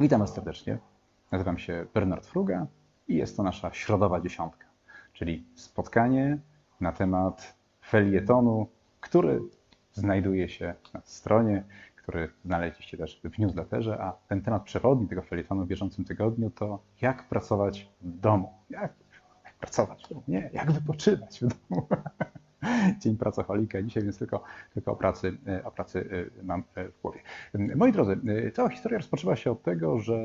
Witam Was serdecznie. Nazywam się Bernard Fruga i jest to nasza środowa dziesiątka, czyli spotkanie na temat felietonu, który znajduje się na stronie, który znaleźliście też w newsletterze, a ten temat przewodni tego felietonu w bieżącym tygodniu to jak pracować w domu. Jak, jak pracować w domu? Nie, jak wypoczywać w domu. Dzień pracocholika dzisiaj, więc tylko, tylko o, pracy, e, o pracy e, mam e, w głowie. Moi drodzy, cała historia rozpoczęła się od tego, że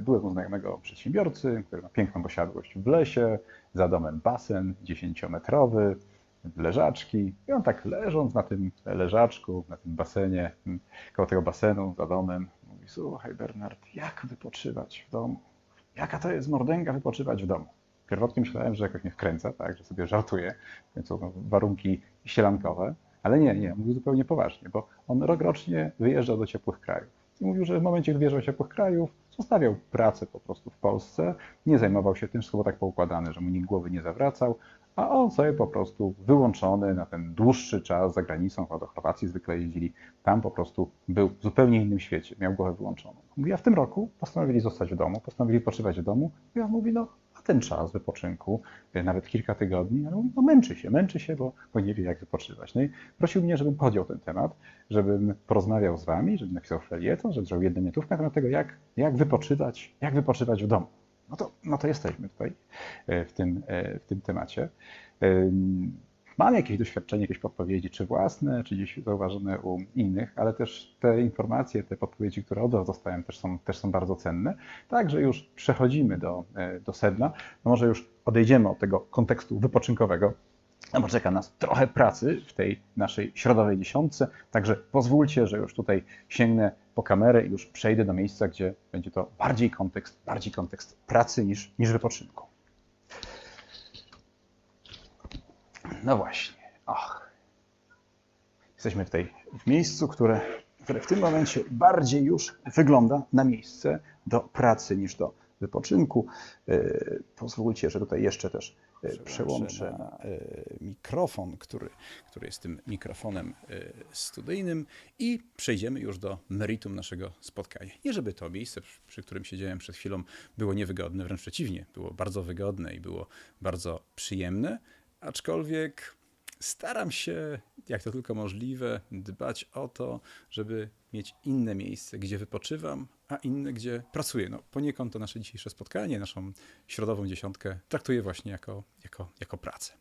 byłem u znajomego przedsiębiorcy, który ma piękną posiadłość w lesie, za domem basen 10-metrowy, leżaczki i on tak leżąc na tym leżaczku, na tym basenie, koło tego basenu za domem, mówi, słuchaj Bernard, jak wypoczywać w domu? Jaka to jest mordęga wypoczywać w domu? Pierwotnie myślałem, że jakoś mnie wkręca, tak, że sobie żartuje, więc warunki sielankowe, ale nie, nie, mówił zupełnie poważnie, bo on rokrocznie wyjeżdżał do ciepłych krajów. I mówił, że w momencie, gdy wyjeżdżał do ciepłych krajów, zostawiał pracę po prostu w Polsce, nie zajmował się tym, wszystko było tak poukładane, że mu nikt głowy nie zawracał, a on sobie po prostu wyłączony na ten dłuższy czas za granicą, chyba do Chorwacji zwykle jeździli, tam po prostu był w zupełnie innym świecie, miał głowę wyłączoną. Mówi, a w tym roku postanowili zostać w domu, postanowili poczywać w domu. I on mówi, no ten czas wypoczynku, e, nawet kilka tygodni, ale mówi, no męczy się, męczy się, bo, bo nie wie jak wypoczywać. No i prosił mnie, żebym podjął ten temat, żebym porozmawiał z wami, żebym napisał felieton, żebym zrobił jedną minutówkę na temat tego, jak, jak wypoczywać, jak wypoczywać w domu. No to, no to jesteśmy tutaj e, w tym, e, w tym temacie. Mam jakieś doświadczenie, jakieś podpowiedzi, czy własne, czy gdzieś zauważone u innych, ale też te informacje, te podpowiedzi, które od Was dostałem, też są, też są bardzo cenne. Także już przechodzimy do, e, do sedna. No może już odejdziemy od tego kontekstu wypoczynkowego, no bo czeka nas trochę pracy w tej naszej środowej dziesiątce, także pozwólcie, że już tutaj sięgnę po kamerę i już przejdę do miejsca, gdzie będzie to bardziej kontekst, bardziej kontekst pracy niż, niż wypoczynku. No właśnie. Ach. Jesteśmy tej, w miejscu, które, które w tym momencie bardziej już wygląda na miejsce do pracy niż do wypoczynku. Yy, pozwólcie, że tutaj jeszcze też yy, przełączę na yy, mikrofon, który, który jest tym mikrofonem studyjnym i przejdziemy już do meritum naszego spotkania. Nie żeby to miejsce, przy którym siedziałem przed chwilą, było niewygodne, wręcz przeciwnie, było bardzo wygodne i było bardzo przyjemne, aczkolwiek staram się, jak to tylko możliwe, dbać o to, żeby mieć inne miejsce, gdzie wypoczywam, a inne, gdzie pracuję. No, poniekąd to nasze dzisiejsze spotkanie, naszą środową dziesiątkę traktuję właśnie jako, jako, jako pracę.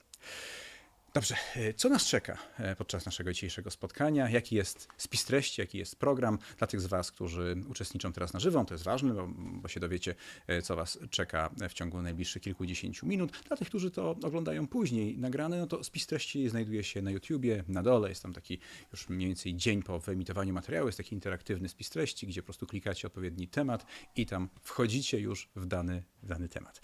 Dobrze, e, co nas czeka e, podczas naszego dzisiejszego spotkania? Jaki jest spis treści, jaki jest program? Dla tych z Was, którzy uczestniczą teraz na żywo, to jest ważne, bo, bo się dowiecie, e, co Was czeka w ciągu najbliższych kilkudziesięciu minut. Dla tych, którzy to oglądają później nagrane, no to spis treści znajduje się na YouTubie, na dole. Jest tam taki już mniej więcej dzień po wyemitowaniu materiału, jest taki interaktywny spis treści, gdzie po prostu klikacie odpowiedni temat i tam wchodzicie już w dany, w dany temat.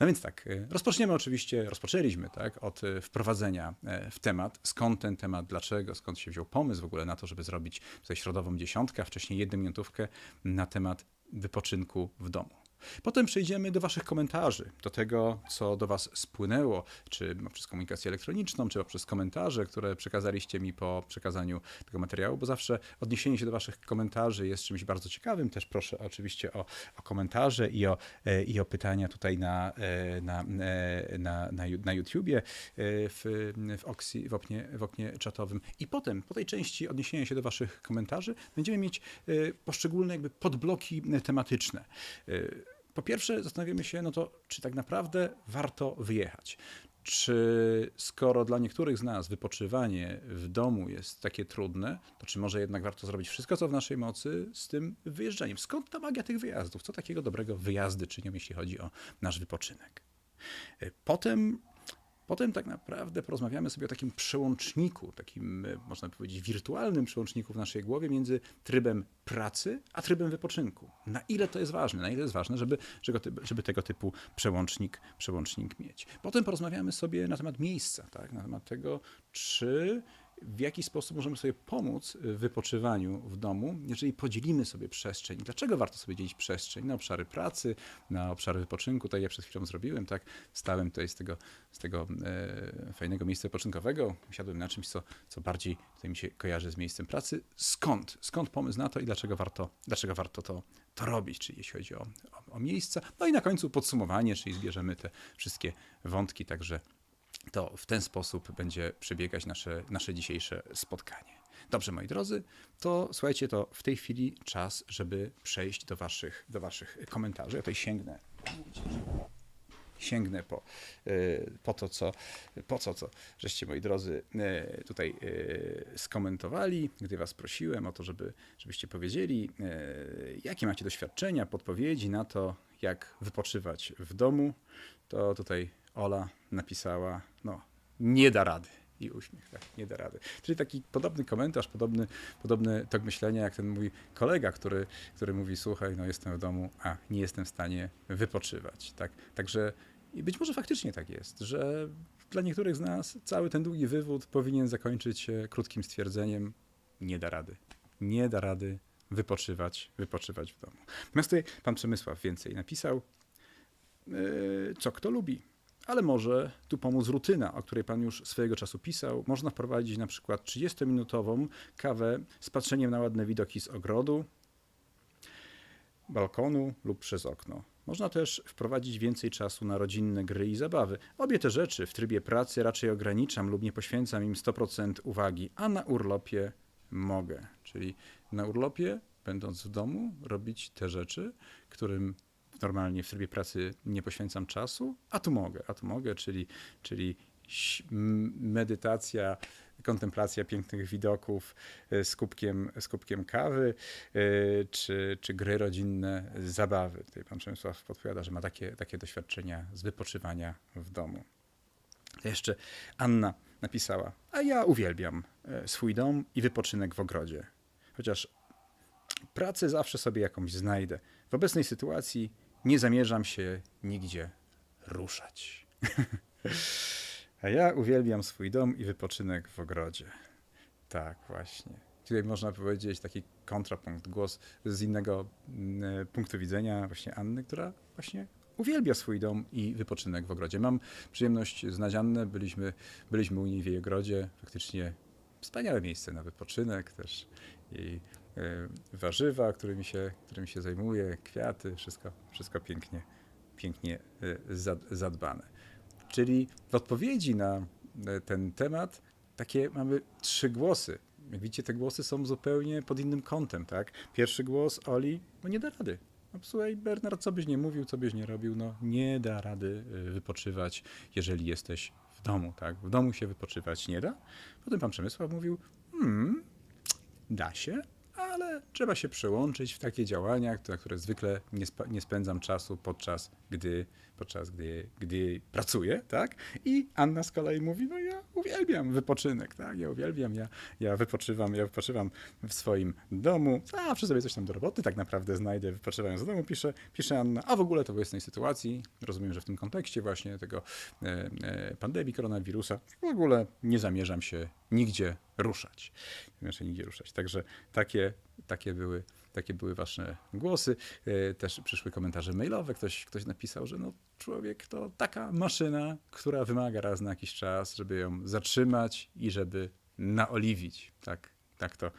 No więc tak, rozpoczniemy oczywiście, rozpoczęliśmy tak, od wprowadzenia E, w temat, skąd ten temat, dlaczego, skąd się wziął pomysł w ogóle na to, żeby zrobić tutaj środową dziesiątkę, a wcześniej jedną minutówkę na temat wypoczynku w domu. Potem przejdziemy do Waszych komentarzy, do tego, co do Was spłynęło, czy przez komunikację elektroniczną, czy poprzez komentarze, które przekazaliście mi po przekazaniu tego materiału, bo zawsze odniesienie się do Waszych komentarzy jest czymś bardzo ciekawym. Też proszę oczywiście o, o komentarze i o, e, i o pytania tutaj na, e, na, e, na, na, na YouTubie, w, w, oksji, w, oknie, w oknie czatowym. I potem, po tej części odniesienia się do Waszych komentarzy, będziemy mieć poszczególne jakby podbloki tematyczne. Po pierwsze, zastanawiamy się, no to czy tak naprawdę warto wyjechać? Czy skoro dla niektórych z nas wypoczywanie w domu jest takie trudne, to czy może jednak warto zrobić wszystko, co w naszej mocy z tym wyjeżdżaniem? Skąd ta magia tych wyjazdów? Co takiego dobrego wyjazdy czynią, jeśli chodzi o nasz wypoczynek? Potem Potem tak naprawdę porozmawiamy sobie o takim przełączniku, takim e, można powiedzieć wirtualnym przełączniku w naszej głowie między trybem pracy a trybem wypoczynku. Na ile to jest ważne, na ile jest ważne, żeby, żeby tego typu przełącznik, przełącznik mieć. Potem porozmawiamy sobie na temat miejsca, tak? na temat tego, czy w jaki sposób możemy sobie pomóc w wypoczywaniu w domu, jeżeli podzielimy sobie przestrzeń. Dlaczego warto sobie dzielić przestrzeń na obszary pracy, na obszary wypoczynku, tak jak przed chwilą zrobiłem, tak? Wstałem tutaj z tego, z tego e, fajnego miejsca wypoczynkowego, siadłem na czymś, co, co bardziej tutaj mi się kojarzy z miejscem pracy. Skąd? Skąd pomysł na to i dlaczego warto, dlaczego warto to, to robić, czyli jeśli chodzi o, o, o miejsca. No i na końcu podsumowanie, czyli zbierzemy te wszystkie wątki, także to w ten sposób będzie przebiegać nasze, nasze dzisiejsze spotkanie. Dobrze, moi drodzy, to słuchajcie, to w tej chwili czas, żeby przejść do waszych, do waszych komentarzy. Ja tutaj sięgnę. Sięgnę po, y, po to, co, po co, co żeście, moi drodzy, y, tutaj y, skomentowali, gdy was prosiłem o to, żeby, żebyście powiedzieli, jakie macie doświadczenia, podpowiedzi na to, jak wypoczywać w domu, to tutaj Ola napisała, no, nie da rady. I uśmiech, tak, nie da rady. Czyli taki podobny komentarz, podobny, podobny tok myślenia, jak ten mój kolega, który, który mówi, słuchaj, no jestem w domu, a nie jestem w stanie wypoczywać. Tak? Także i być może faktycznie tak jest, że dla niektórych z nas cały ten długi wywód powinien zakończyć się krótkim stwierdzeniem, nie da rady. Nie da rady wypoczywać, wypoczywać w domu. Natomiast tutaj pan Przemysław więcej napisał, yy, co kto lubi ale może tu pomóc rutyna, o której Pan już swojego czasu pisał. Można wprowadzić na przykład 30-minutową kawę z patrzeniem na ładne widoki z ogrodu, balkonu lub przez okno. Można też wprowadzić więcej czasu na rodzinne gry i zabawy. Obie te rzeczy w trybie pracy raczej ograniczam lub nie poświęcam im 100% uwagi, a na urlopie mogę. Czyli na urlopie, będąc w domu, robić te rzeczy, którym normalnie w trybie pracy nie poświęcam czasu, a tu mogę, a tu mogę, czyli, czyli medytacja, kontemplacja pięknych widoków e, z kubkiem, z kubkiem kawy, e, czy, czy gry rodzinne, zabawy. Tutaj pan Przemysław podpowiada, że ma takie, takie doświadczenia z wypoczywania w domu. Jeszcze Anna napisała, a ja uwielbiam e, swój dom i wypoczynek w ogrodzie. Chociaż pracę zawsze sobie jakąś znajdę. W obecnej sytuacji nie zamierzam się nigdzie ruszać. A ja uwielbiam swój dom i wypoczynek w ogrodzie. Tak, właśnie. Tutaj można powiedzieć taki kontrapunkt, głos z innego mm, punktu widzenia właśnie Anny, która właśnie uwielbia swój dom i wypoczynek w ogrodzie. Mam przyjemność znać Annę, byliśmy, byliśmy u niej w jej ogrodzie, faktycznie wspaniałe miejsce na wypoczynek też i E, warzywa, którymi się, którymi się zajmuje, kwiaty, wszystko, wszystko pięknie, pięknie e, zadbane. Czyli w odpowiedzi na e, ten temat takie mamy trzy głosy. Jak widzicie, te głosy są zupełnie pod innym kątem, tak? Pierwszy głos Oli, no nie da rady. No, słuchaj, Bernard, co byś nie mówił, co byś nie robił, no nie da rady wypoczywać, jeżeli jesteś w domu, tak? W domu się wypoczywać nie da. Potem pan Przemysław mówił, hmm, da się, trzeba się przełączyć w takie działania, na które zwykle nie, nie spędzam czasu podczas gdy, podczas gdy, gdy pracuję, tak? I Anna z kolei mówi, no ja uwielbiam wypoczynek, tak? Ja uwielbiam, ja, ja wypoczywam, ja wypoczywam w swoim domu, zawsze sobie coś tam do roboty tak naprawdę znajdę, wypoczywając w domu, pisze, pisze Anna, a w ogóle to w obecnej sytuacji, rozumiem, że w tym kontekście właśnie tego e, e, pandemii koronawirusa, w ogóle nie zamierzam się nigdzie ruszać. Nie zamierzam nigdzie ruszać. Także takie, takie były takie były wasze głosy. E, też przyszły komentarze mailowe. Ktoś, ktoś napisał, że no, człowiek to taka maszyna, która wymaga raz na jakiś czas, żeby ją zatrzymać i żeby naoliwić. Tak, tak, to,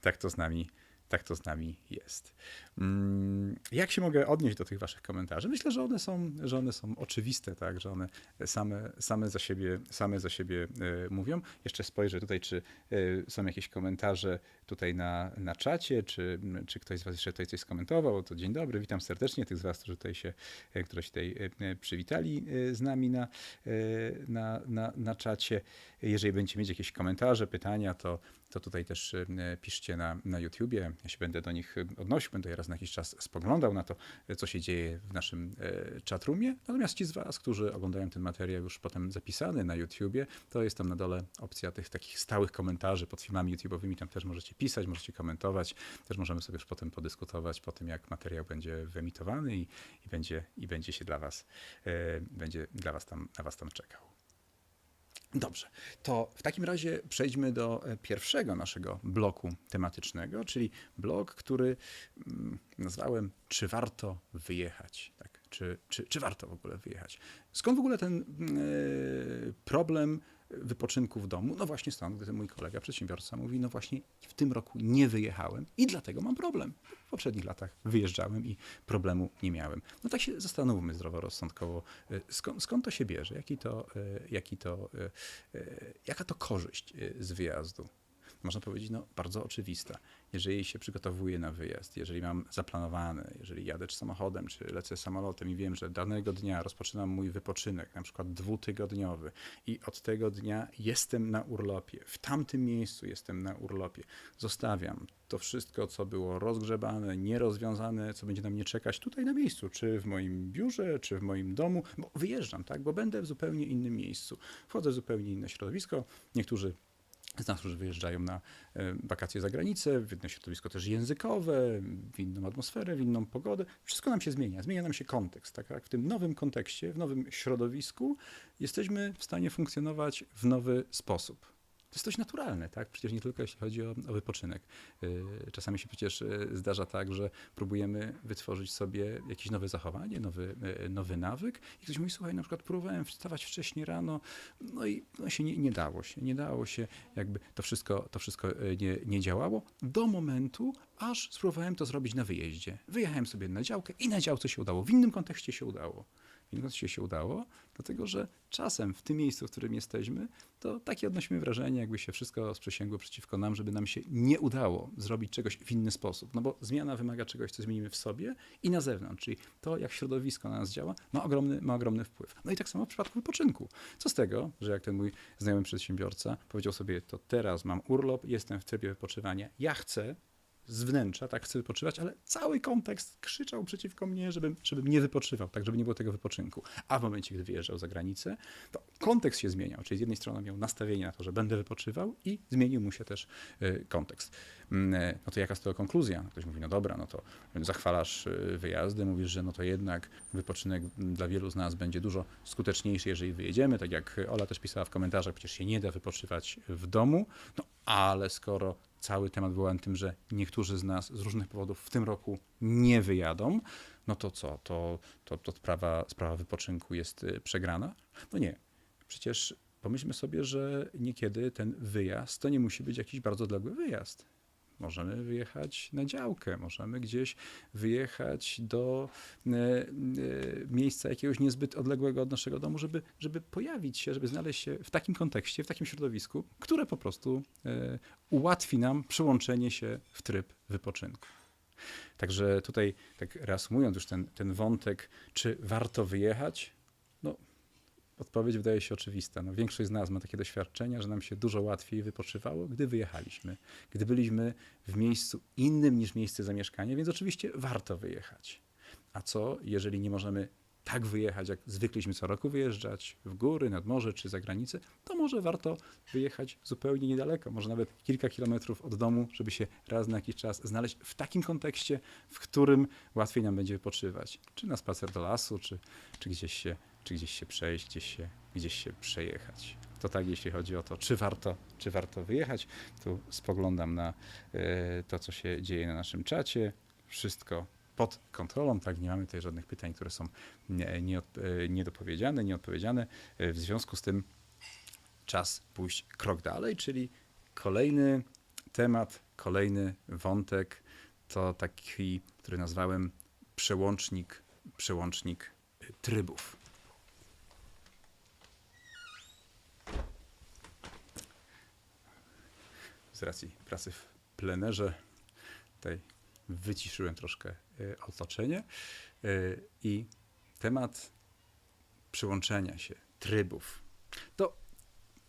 tak to z nami tak to z nami jest. Mm, jak się mogę odnieść do tych waszych komentarzy? Myślę, że one są, że one są oczywiste, tak, że one same, same, za, siebie, same za siebie e, mówią. Jeszcze spojrzę tutaj, czy e, są jakieś komentarze tutaj na, na czacie, czy, czy ktoś z was jeszcze tutaj coś skomentował. To dzień dobry, witam serdecznie tych z was, którzy tutaj się, e, którzy się tutaj przywitali z nami na, na, na, na czacie. Jeżeli będziecie mieć jakieś komentarze, pytania, to to tutaj też e, piszcie na, na YouTubie. Ja się będę do nich odnosił, będę raz na jakiś czas spoglądał na to, co się dzieje w naszym e, chatroomie. Natomiast ci z Was, którzy oglądają ten materiał już potem zapisany na YouTubie, to jest tam na dole opcja tych takich stałych komentarzy pod filmami YouTube'owymi. Tam też możecie pisać, możecie komentować. Też możemy sobie już potem podyskutować po tym, jak materiał będzie wyemitowany i, i, będzie, i będzie się dla Was, e, będzie dla was tam, na Was tam czekał. Dobrze, to w takim razie przejdźmy do e, pierwszego naszego bloku tematycznego, czyli blok, który mm, nazwałem Czy warto wyjechać? Tak? Czy, czy, czy warto w ogóle wyjechać? Skąd w ogóle ten mm, e, problem wypoczynku w domu? No właśnie stąd, gdy mój kolega przedsiębiorca mówi, no właśnie w tym roku nie wyjechałem i dlatego mam problem. W poprzednich latach wyjeżdżałem i problemu nie miałem. No tak się zastanówmy zdroworozsądkowo, e, skąd, skąd to się bierze, jaki to, e, jaki to, e, jaka to korzyść z wyjazdu można powiedzieć, no, bardzo oczywista. Jeżeli się przygotowuję na wyjazd, jeżeli mam zaplanowane, jeżeli jadę czy samochodem, czy lecę samolotem i wiem, że danego dnia rozpoczynam mój wypoczynek, na przykład dwutygodniowy i od tego dnia jestem na urlopie, w tamtym miejscu jestem na urlopie, zostawiam to wszystko, co było rozgrzebane, nierozwiązane, co będzie na mnie czekać tutaj na miejscu, czy w moim biurze, czy w moim domu, bo wyjeżdżam, tak, bo będę w zupełnie innym miejscu. Wchodzę w zupełnie inne środowisko. Niektórzy z nas, którzy wyjeżdżają na e, wakacje za granicę, w inne środowisko też językowe, w inną atmosferę, w inną pogodę. Wszystko nam się zmienia, zmienia nam się kontekst. Tak jak w tym nowym kontekście, w nowym środowisku jesteśmy w stanie funkcjonować w nowy sposób. To jest coś naturalne, tak? Przecież nie tylko jeśli chodzi o, o, wypoczynek. Y, czasami się przecież y, zdarza tak, że próbujemy wytworzyć sobie jakieś nowe zachowanie, nowy, y, nowy nawyk i ktoś mówi, słuchaj, na przykład próbowałem wstawać wcześniej rano, no i no się nie, nie dało się, nie dało się, jakby to wszystko, to wszystko nie, nie działało do momentu, aż spróbowałem to zrobić na wyjeździe. Wyjechałem sobie na działkę i na działce się udało, w innym kontekście się udało. Się się udało, dlatego że czasem w tym miejscu, w którym jesteśmy, to takie odnosimy wrażenie, jakby się wszystko sprzysięgło przeciwko nam, żeby nam się nie udało zrobić czegoś w inny sposób. No bo zmiana wymaga czegoś, co zmienimy w sobie i na zewnątrz, czyli to, jak środowisko na nas działa, ma ogromny, ma ogromny wpływ. No i tak samo w przypadku wypoczynku. Co z tego, że jak ten mój znajomy przedsiębiorca powiedział sobie, to teraz mam urlop, jestem w trybie wypoczywania, ja chcę, z wnętrza, tak chcę wypoczywać, ale cały kontekst krzyczał przeciwko mnie, żebym, żebym nie wypoczywał, tak, żeby nie było tego wypoczynku. A w momencie, gdy wyjeżdżał za granicę, to kontekst się zmieniał, czyli z jednej strony miał nastawienie na to, że będę wypoczywał i zmienił mu się też y, kontekst. Mm, e, no to jaka z tego konkluzja? Ktoś mówi, no dobra, no to zachwalasz y, wyjazdy, mówisz, że no to jednak wypoczynek dla wielu z nas będzie dużo skuteczniejszy, jeżeli wyjedziemy, tak jak Ola też pisała w komentarzach, przecież się nie da wypoczywać w domu, no ale skoro cały temat był tym, że niektórzy z nas z różnych powodów w tym roku nie wyjadą, no to co? To, to, to sprawa, sprawa wypoczynku jest y, przegrana? No nie. Przecież pomyślmy sobie, że niekiedy ten wyjazd to nie musi być jakiś bardzo odległy wyjazd. Możemy wyjechać na działkę, możemy gdzieś wyjechać do e, e, miejsca jakiegoś niezbyt odległego od naszego domu, żeby, żeby pojawić się, żeby znaleźć się w takim kontekście, w takim środowisku, które po prostu e, ułatwi nam przyłączenie się w tryb wypoczynku. Także tutaj, tak reasumując już ten, ten wątek, czy warto wyjechać, Odpowiedź wydaje się oczywista. No, większość z nas ma takie doświadczenia, że nam się dużo łatwiej wypoczywało, gdy wyjechaliśmy, gdy byliśmy w miejscu innym niż miejsce zamieszkania, więc oczywiście warto wyjechać. A co, jeżeli nie możemy tak wyjechać, jak zwykliśmy co roku wyjeżdżać, w góry, nad morze czy za granicę, to może warto wyjechać zupełnie niedaleko, może nawet kilka kilometrów od domu, żeby się raz na jakiś czas znaleźć w takim kontekście, w którym łatwiej nam będzie wypoczywać. Czy na spacer do lasu, czy, czy gdzieś się czy gdzieś się przejść, gdzieś się, gdzieś się przejechać. To tak, jeśli chodzi o to, czy warto, czy warto wyjechać. Tu spoglądam na e, to, co się dzieje na naszym czacie. Wszystko pod kontrolą, tak, nie mamy tutaj żadnych pytań, które są e, niedopowiedziane, nieodpowiedziane. E, w związku z tym czas pójść krok dalej, czyli kolejny temat, kolejny wątek to taki, który nazwałem przełącznik, przełącznik trybów. Z racji pracy w plenerze tutaj wyciszyłem troszkę e, otoczenie e, i temat przyłączenia się, trybów. To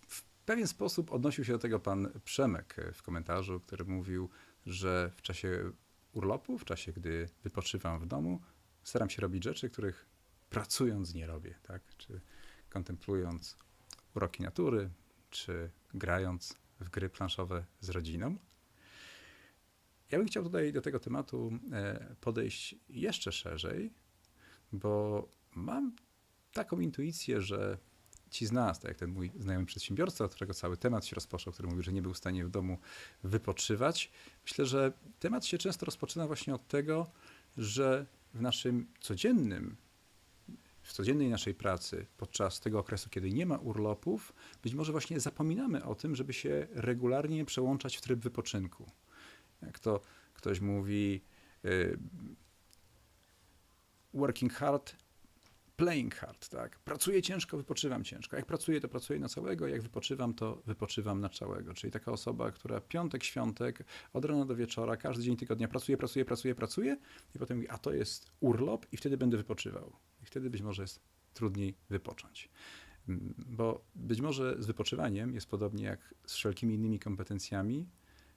w pewien sposób odnosił się do tego pan Przemek e, w komentarzu, który mówił, że w czasie urlopu, w czasie, gdy wypoczywam w domu, staram się robić rzeczy, których pracując nie robię, tak? Czy kontemplując uroki natury, czy grając w gry planszowe z rodziną. Ja bym chciał tutaj do tego tematu e, podejść jeszcze szerzej, bo mam taką intuicję, że ci z nas, tak jak ten mój znajomy przedsiębiorca, od którego cały temat się rozpoczął, który mówił, że nie był w stanie w domu wypoczywać, myślę, że temat się często rozpoczyna właśnie od tego, że w naszym codziennym, w codziennej naszej pracy, podczas tego okresu, kiedy nie ma urlopów, być może właśnie zapominamy o tym, żeby się regularnie przełączać w tryb wypoczynku. Jak to ktoś mówi, y, working hard, playing hard, tak? Pracuję ciężko, wypoczywam ciężko. Jak pracuję, to pracuję na całego, jak wypoczywam, to wypoczywam na całego. Czyli taka osoba, która piątek, świątek, od rana do wieczora, każdy dzień tygodnia pracuje, pracuje, pracuje, pracuje i potem mówi, a to jest urlop i wtedy będę wypoczywał. I wtedy być może jest trudniej wypocząć. Mm, Bo być może z wypoczywaniem jest podobnie jak z wszelkimi innymi kompetencjami,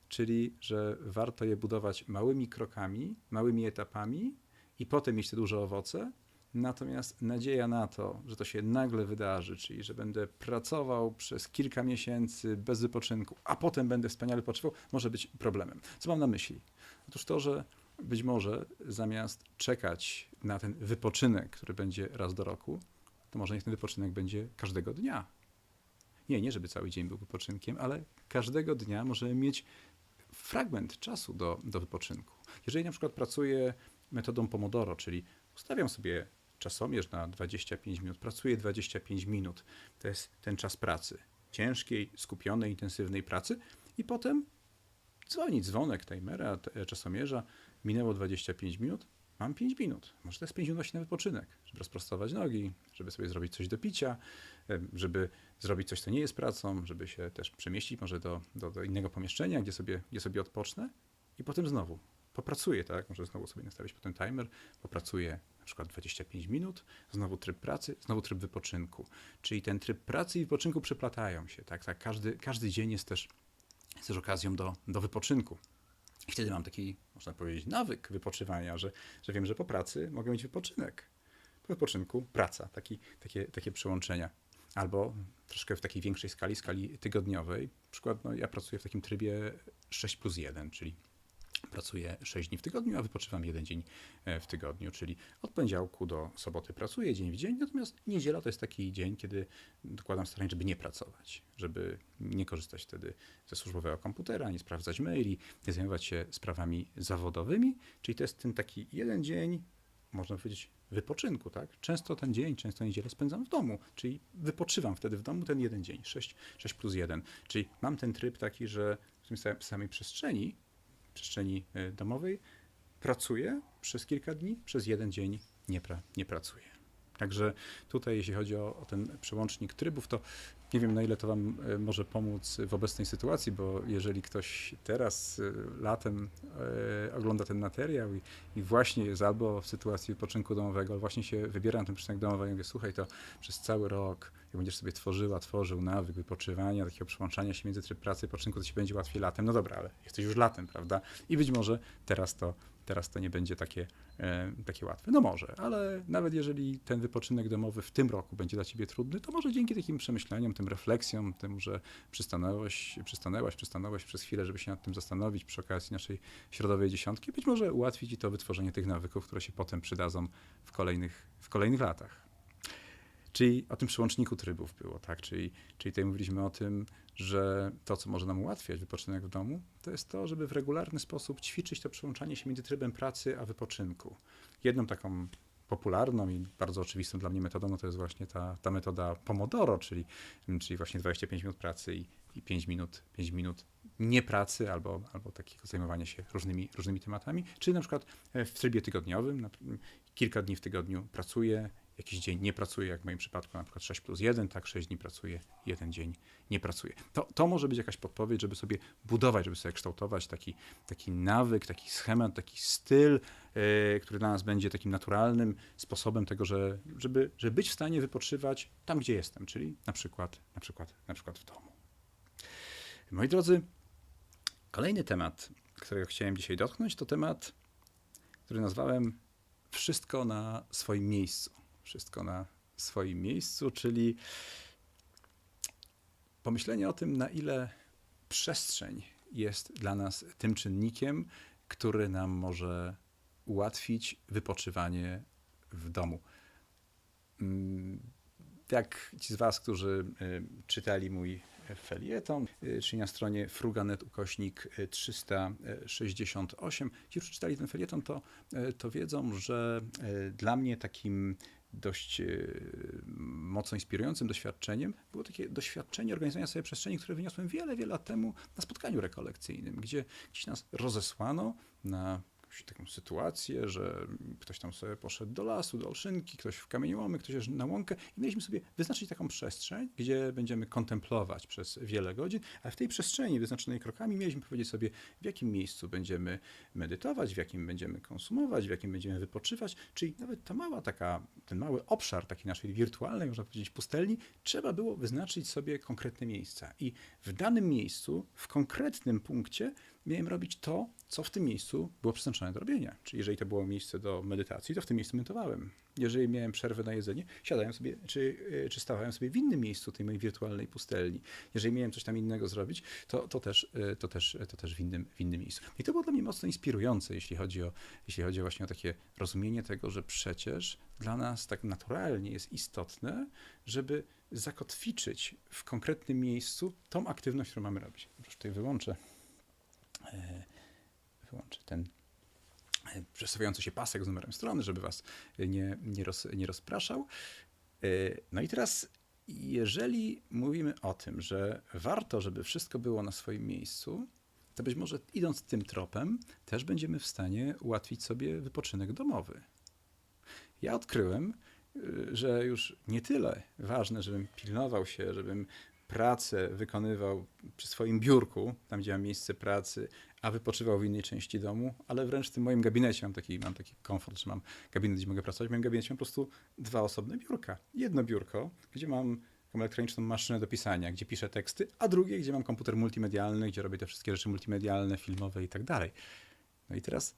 czyli że warto je budować małymi krokami, małymi etapami i potem mieć te duże owoce. Natomiast nadzieja na to, że to się nagle wydarzy, czyli że będę pracował przez kilka miesięcy bez wypoczynku, a potem będę wspaniale wypoczywał, może być problemem. Co mam na myśli? Otóż to, że być może zamiast czekać na ten wypoczynek, który będzie raz do roku, to może niech ten wypoczynek będzie każdego dnia. Nie, nie żeby cały dzień był wypoczynkiem, ale każdego dnia możemy mieć fragment czasu do, do wypoczynku. Jeżeli na przykład pracuję metodą Pomodoro, czyli ustawiam sobie czasomierz na 25 minut, pracuję 25 minut, to jest ten czas pracy, ciężkiej, skupionej, intensywnej pracy. I potem dzwoni dzwonek timera, czasomierza, minęło 25 minut, mam 5 minut. Może to jest 5 minut właśnie na wypoczynek, żeby rozprostować nogi, żeby sobie zrobić coś do picia, żeby zrobić coś, co nie jest pracą, żeby się też przemieścić może do, do, do innego pomieszczenia, gdzie sobie, gdzie sobie odpocznę. I potem znowu popracuję, tak? Może znowu sobie nastawić potem timer, popracuję na przykład 25 minut, znowu tryb pracy, znowu tryb wypoczynku. Czyli ten tryb pracy i wypoczynku przeplatają się, tak? tak każdy, każdy dzień jest też, jest też okazją do, do wypoczynku. I wtedy mam taki, można powiedzieć, nawyk wypoczywania, że, że wiem, że po pracy mogę mieć wypoczynek. Po wypoczynku praca, taki, takie, takie przełączenia. Albo troszkę w takiej większej skali, skali tygodniowej. Na przykład no, ja pracuję w takim trybie 6 plus 1, czyli pracuję 6 dni w tygodniu, a wypoczywam jeden dzień e, w tygodniu, czyli od poniedziałku do soboty pracuję dzień w dzień, natomiast niedziela to jest taki dzień, kiedy dokładam starań, żeby nie pracować, żeby nie korzystać wtedy ze służbowego komputera, nie sprawdzać maili, nie zajmować się sprawami zawodowymi, czyli to jest ten taki jeden dzień, można powiedzieć, wypoczynku, tak? Często ten dzień, często niedzielę spędzam w domu, czyli wypoczywam wtedy w domu ten jeden dzień, 6, 6 plus 1, czyli mam ten tryb taki, że w tym samej- samej przestrzeni, przestrzeni e, domowej pracuję przez kilka dni, przez jeden dzień nie, pra, nie pracuję. Także tutaj, jeśli chodzi o, o ten przełącznik trybów, to nie wiem, na ile to Wam e, może pomóc w obecnej sytuacji, bo jeżeli ktoś teraz e, latem e, ogląda ten materiał i, i właśnie jest albo w sytuacji wypoczynku domowego, właśnie się wybiera na ten wypoczynek domowy i mówię, słuchaj, to przez cały rok, jak będziesz sobie tworzyła, tworzył nawyk wypoczywania, takiego przełączania się między tryb pracy i wypoczynku, to ci będzie łatwiej latem. No dobra, ale jesteś już latem, prawda? I być może teraz to, teraz to nie będzie takie, e, takie łatwe. No może, ale nawet jeżeli ten wypoczynek domowy w tym roku będzie dla ciebie trudny, to może dzięki takim przemyśleniom, tym refleksjom, tym, że przystanęłeś, przystanęłaś, przystanąłeś przez chwilę, żeby się nad tym zastanowić przy okazji naszej środowej dziesiątki, być może ułatwi ci to wytworzenie tych nawyków, które się potem przydadzą w kolejnych, w kolejnych latach. Czyli o tym przełączniku trybów było, tak? Czyli, czyli tutaj mówiliśmy o tym, że to, co może nam ułatwiać wypoczynek w domu, to jest to, żeby w regularny sposób ćwiczyć to przełączanie się między trybem pracy a wypoczynku. Jedną taką popularną i bardzo oczywistą dla mnie metodą, no to jest właśnie ta, ta metoda Pomodoro, czyli, czyli właśnie 25 minut pracy i, i 5 minut, 5 minut nie pracy albo, albo takiego zajmowania się różnymi, różnymi tematami, czyli na przykład e, w trybie tygodniowym, kilka dni w tygodniu pracuję, jakiś dzień nie pracuję, jak w moim przypadku na przykład 6 plus 1, tak 6 dni pracuję, jeden dzień nie pracuję. To, to może być jakaś podpowiedź, żeby sobie budować, żeby sobie kształtować taki, taki nawyk, taki schemat, taki styl, yy, który dla nas będzie takim naturalnym sposobem tego, że, żeby, żeby być w stanie wypoczywać tam, gdzie jestem, czyli na przykład, na przykład, na przykład w domu. Moi drodzy, kolejny temat, którego chciałem dzisiaj dotknąć, to temat, który nazwałem Wszystko na swoim miejscu. Wszystko na swoim miejscu, czyli pomyślenie o tym, na ile przestrzeń jest dla nas tym czynnikiem, który nam może ułatwić wypoczywanie w domu. Mm, jak ci z Was, którzy y, czytali mój felieton, y, czyli na stronie fruganet ukośnik y, 368. Ci, którzy czytali ten felieton, to, y, to wiedzą, że dla mnie takim dość y, mocno inspirującym doświadczeniem było takie doświadczenie organizowania sobie przestrzeni, które wyniosłem wiele, wiele lat temu na spotkaniu rekolekcyjnym, gdzie gdzieś nas rozesłano na jakąś taką sytuację, że ktoś tam sobie poszedł do lasu, do Olszynki, ktoś w kamieniołomy, ktoś na łąkę i mieliśmy sobie wyznaczyć taką przestrzeń, gdzie będziemy kontemplować przez wiele godzin, ale w tej przestrzeni wyznaczonej krokami mieliśmy powiedzieć sobie, w jakim miejscu będziemy medytować, w jakim będziemy konsumować, w jakim będziemy wypoczywać, czyli nawet ta mała taka, ten mały obszar takiej naszej wirtualnej, można powiedzieć, pustelni, trzeba było wyznaczyć sobie konkretne miejsca. I w danym miejscu, w konkretnym punkcie miałem robić to, co w tym miejscu było przeznaczone do robienia. Czyli jeżeli to było miejsce do medytacji, to w tym miejscu medytowałem. Jeżeli miałem przerwę na jedzenie, siadałem sobie, czy, y, czy stawałem sobie w innym miejscu tej mojej wirtualnej pustelni. Jeżeli miałem coś tam innego zrobić, to, to, też, y, to, też, to też w innym, w innym miejscu. I to było dla mnie mocno inspirujące, jeśli chodzi, o, jeśli chodzi właśnie o takie rozumienie tego, że przecież dla nas tak naturalnie jest istotne, żeby zakotwiczyć w konkretnym miejscu tą aktywność, którą mamy robić. Już tutaj wyłączę wyłączę ten e, przesuwający się pasek z numerem strony, żeby was nie, nie, roz, nie rozpraszał. E, No i teraz, jeżeli mówimy o tym, że warto, żeby wszystko było na swoim miejscu, to być może idąc tym tropem, też będziemy w stanie ułatwić sobie wypoczynek domowy. Ja odkryłem, że już nie tyle ważne, żebym pilnował się, żebym pracę wykonywał przy swoim biurku, tam gdzie mam miejsce pracy, a wypoczywał w innej części domu, ale wręcz w tym moim gabinecie mam taki, mam taki komfort, że mam gabinet, gdzie mogę pracować. W moim gabinecie mam po prostu dwa osobne biurka. Jedno biurko, gdzie mam elektroniczną maszynę do pisania, gdzie piszę teksty, a drugie, gdzie mam komputer multimedialny, gdzie robię te wszystkie rzeczy multimedialne, filmowe i tak dalej. No i teraz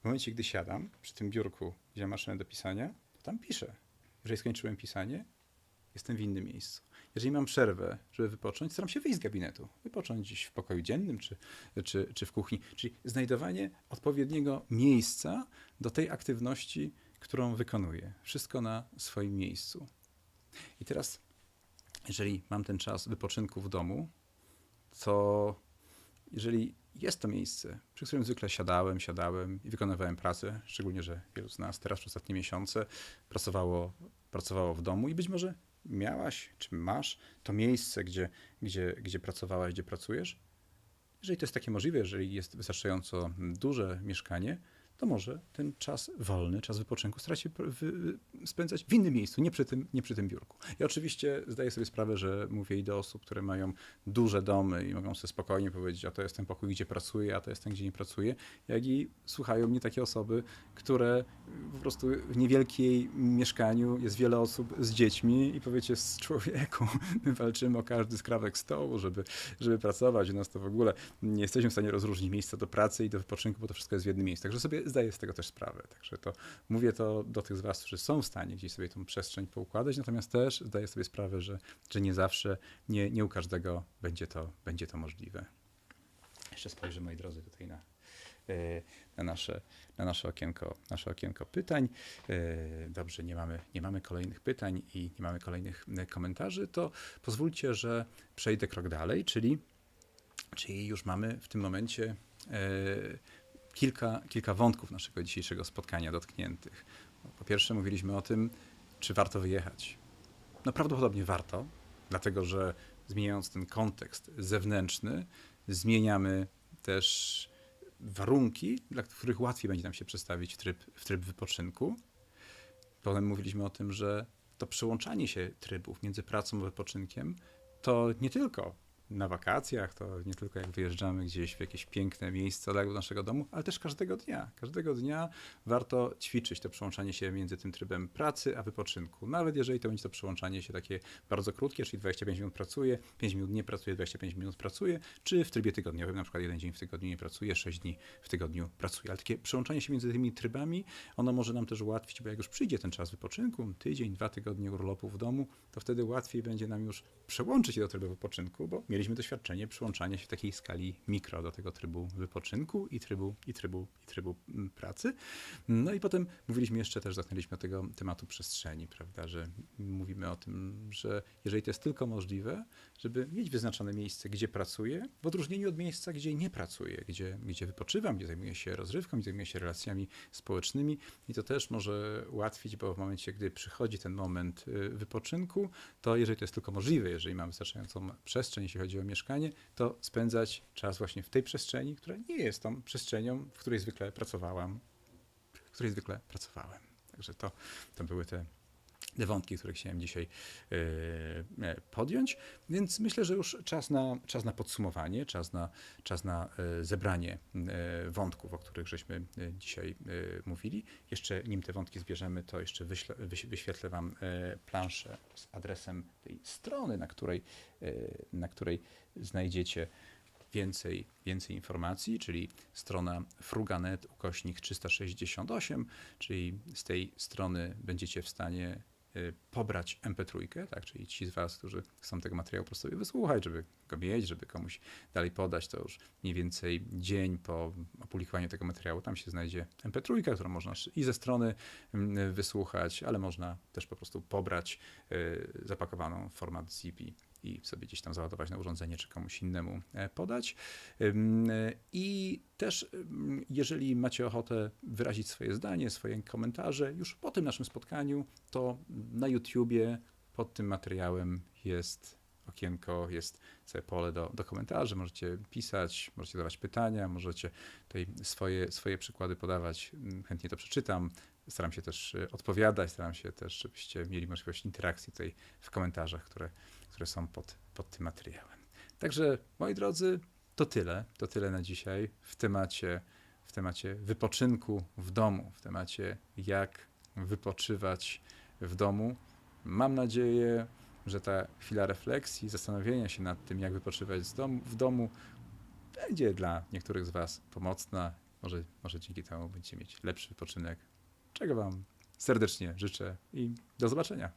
w momencie, gdy siadam przy tym biurku, gdzie mam maszynę do pisania, to tam piszę. Jeżeli skończyłem pisanie, jestem w innym miejscu. Jeżeli mam przerwę, żeby wypocząć, staram się wyjść z gabinetu. Wypocząć gdzieś w pokoju dziennym czy, czy, czy w kuchni. Czyli znajdowanie odpowiedniego miejsca do tej aktywności, którą wykonuję. Wszystko na swoim miejscu. I teraz, jeżeli mam ten czas wypoczynku w domu, to jeżeli jest to miejsce, przy którym zwykle siadałem, siadałem i wykonywałem pracę, szczególnie, że wielu z nas teraz przez ostatnie miesiące pracowało, pracowało w domu i być może miałaś, czy masz to miejsce, gdzie, gdzie, gdzie pracowałaś, gdzie pracujesz. Jeżeli to jest takie możliwe, jeżeli jest wystarczająco duże mieszkanie, to może ten czas wolny, czas wypoczynku pr- wy- spędzać w innym miejscu, nie przy, tym, nie przy tym biurku. Ja oczywiście zdaję sobie sprawę, że mówię i do osób, które mają duże domy i mogą sobie spokojnie powiedzieć, a to jest ten pokój, gdzie pracuję, a to jest ten, gdzie nie pracuję, jak i słuchają mnie takie osoby, które po prostu w niewielkiej mieszkaniu jest wiele osób z dziećmi i powiecie, z człowieku, my walczymy o każdy skrawek stołu, żeby, żeby pracować. U nas to w ogóle nie jesteśmy w stanie rozróżnić miejsca do pracy i do wypoczynku, bo to wszystko jest w jednym miejscu. Także sobie zdaję z tego też sprawę. Także to mówię to do tych z Was, którzy są w stanie gdzieś sobie tą przestrzeń poukładać, natomiast też zdaję sobie sprawę, że, że nie zawsze, nie, nie u każdego będzie to, będzie to możliwe. Jeszcze spojrzę, moi drodzy, tutaj na, e, na, nasze, na nasze, okienko, nasze okienko pytań. E, Dobrze, nie mamy, nie mamy kolejnych pytań i nie mamy kolejnych e, komentarzy, to pozwólcie, że przejdę krok dalej, czyli, czyli już mamy w tym momencie kilka, kilka wątków naszego dzisiejszego spotkania dotkniętych. Po pierwsze, mówiliśmy o tym, czy warto wyjechać. No prawdopodobnie warto, dlatego że zmieniając ten kontekst zewnętrzny, zmieniamy też warunki, dla których łatwiej będzie nam się przestawić w tryb, w tryb wypoczynku. Potem mówiliśmy o tym, że to przełączanie się trybów między pracą a wypoczynkiem to nie tylko na wakacjach, to nie tylko jak wyjeżdżamy gdzieś w jakieś piękne miejsce od naszego domu, ale też każdego dnia. Każdego dnia warto ćwiczyć to przełączanie się między tym trybem pracy a wypoczynku. Nawet jeżeli to będzie to przełączanie się takie bardzo krótkie, czyli 25 minut pracuję, 5 minut nie pracuję, 25 minut pracuję, czy w trybie tygodniowym, na przykład jeden dzień w tygodniu nie pracuję, 6 dni w tygodniu pracuję. Ale takie przełączanie się między tymi trybami, ono może nam też ułatwić, bo jak już przyjdzie ten czas wypoczynku, tydzień, dwa tygodnie urlopu w domu, to wtedy łatwiej będzie nam już przełączyć się do trybu wypoczynku, bo mieliśmy mieliśmy doświadczenie przyłączania się w takiej skali mikro do tego trybu wypoczynku i trybu, i trybu, i trybu mm, pracy. No i potem mówiliśmy jeszcze też, zaczęliśmy od tego tematu przestrzeni, prawda, że mówimy o tym, że jeżeli to jest tylko możliwe, żeby mieć wyznaczone miejsce, gdzie pracuję, w odróżnieniu od miejsca, gdzie nie pracuję, gdzie, gdzie wypoczywam, gdzie zajmuję się rozrywką, gdzie zajmuję się relacjami społecznymi i to też może ułatwić, bo w momencie, gdy przychodzi ten moment y, wypoczynku, to jeżeli to jest tylko możliwe, jeżeli mam wystarczającą przestrzeń, jeśli chodzi o mieszkanie, to spędzać czas właśnie w tej przestrzeni, która nie jest tą przestrzenią, w której zwykle pracowałam, w której zwykle pracowałem. Także to, to były te te wątki, które chciałem dzisiaj e, e, podjąć. Więc myślę, że już czas na, czas na podsumowanie, czas na, czas na e, zebranie wątków, o których żeśmy dzisiaj mówili. Jeszcze nim te wątki zbierzemy, to jeszcze wyślę, wyś- wyświetlę Wam planszę z adresem tej strony, na której, na której znajdziecie więcej, więcej informacji, czyli strona fruganet ukośnik 368, czyli z tej strony będziecie w stanie pobrać MP3, tak, czyli ci z Was, którzy chcą tego materiału po prostu wysłuchać, żeby go mieć, żeby komuś dalej podać, to już mniej więcej dzień po opublikowaniu tego materiału tam się znajdzie MP3, którą można i ze strony mm, wysłuchać, ale można też po prostu pobrać y, zapakowaną w format zip i sobie gdzieś tam załadować na urządzenie, czy komuś innemu e, podać. E, I też, jeżeli macie ochotę wyrazić swoje zdanie, swoje komentarze, już po tym naszym spotkaniu, to na YouTubie pod tym materiałem jest okienko, jest całe pole do, do komentarzy. Możecie pisać, możecie zadawać pytania, możecie tutaj swoje, swoje przykłady podawać. Chętnie to przeczytam. Staram się też e, odpowiadać, staram się też, żebyście mieli możliwość interakcji tutaj w komentarzach, które, które są pod, pod tym materiałem. Także, moi drodzy, to tyle. To tyle na dzisiaj w temacie, w temacie wypoczynku w domu, w temacie jak wypoczywać w domu. Mam nadzieję, że ta chwila refleksji, zastanowienia się nad tym, jak wypoczywać w domu, będzie dla niektórych z Was pomocna. Może, może dzięki temu będziecie mieć lepszy wypoczynek, czego Wam serdecznie życzę i do zobaczenia.